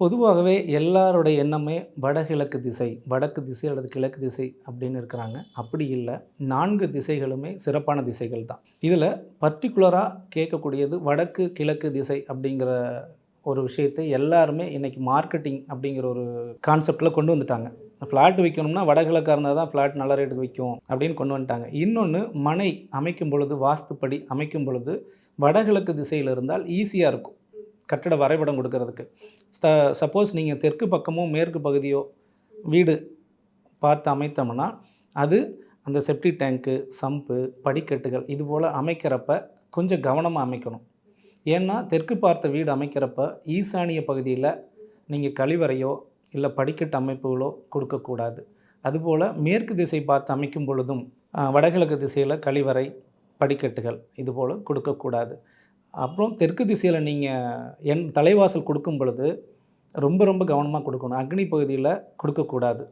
பொதுவாகவே எல்லாருடைய எண்ணமே வடகிழக்கு திசை வடக்கு திசை அல்லது கிழக்கு திசை அப்படின்னு இருக்கிறாங்க. அப்படி இல்லை. நான்கு திசைகளுமே சிறப்பான திசைகள் தான். இதில் பர்டிகுலராக கேட்கக்கூடியது வடக்கு கிழக்கு திசை அப்படிங்கிற ஒரு விஷயத்தை எல்லாருமே இன்னைக்கு மார்க்கெட்டிங் அப்படிங்கிற ஒரு கான்செப்டில் கொண்டு வந்துட்டாங்க. ஃப்ளாட் விற்கணும்னா வடகிழக்காக இருந்தால் தான் ஃப்ளாட் நல்ல ரேட்டுக்கு விற்கும் அப்படின்னு கொண்டு வந்துட்டாங்க. இன்னொன்று மனை அமைக்கும் பொழுது வாஸ்துப்படி அமைக்கும் பொழுது வடகிழக்கு திசையில் இருந்தால் ஈஸியாக இருக்கும். கட்டட வரைபடம் கொடுக்கறதுக்கு. ச சப்போஸ் நீங்கள் தெற்கு பக்கமோ மேற்கு பகுதியோ வீடு பார்த்து அமைத்தோம்னா அது அந்த செப்டி டேங்க்கு சம்பு படிக்கட்டுகள் இது போல் அமைக்கிறப்ப கொஞ்சம் கவனமாக அமைக்கணும். ஏன்னா தெற்கு பார்த்த வீடு அமைக்கிறப்ப ஈசானிய பகுதியில் நீங்கள் கழிவறையோ இல்லை படிக்கட்டு அமைப்புகளோ கொடுக்கக்கூடாது. அதுபோல் மேற்கு திசை பார்த்து அமைக்கும் பொழுதும் வடகிழக்கு திசையில் கழிவறை படிக்கட்டுகள் இதுபோல் கொடுக்கக்கூடாது. அப்புறம் தெற்கு திசையில் நீங்கள் என் தலைவாசல் கொடுக்கும் பொழுது ரொம்ப ரொம்ப கவனமாக கொடுக்கணும். அக்னி பகுதியில் கொடுக்கக்கூடாது.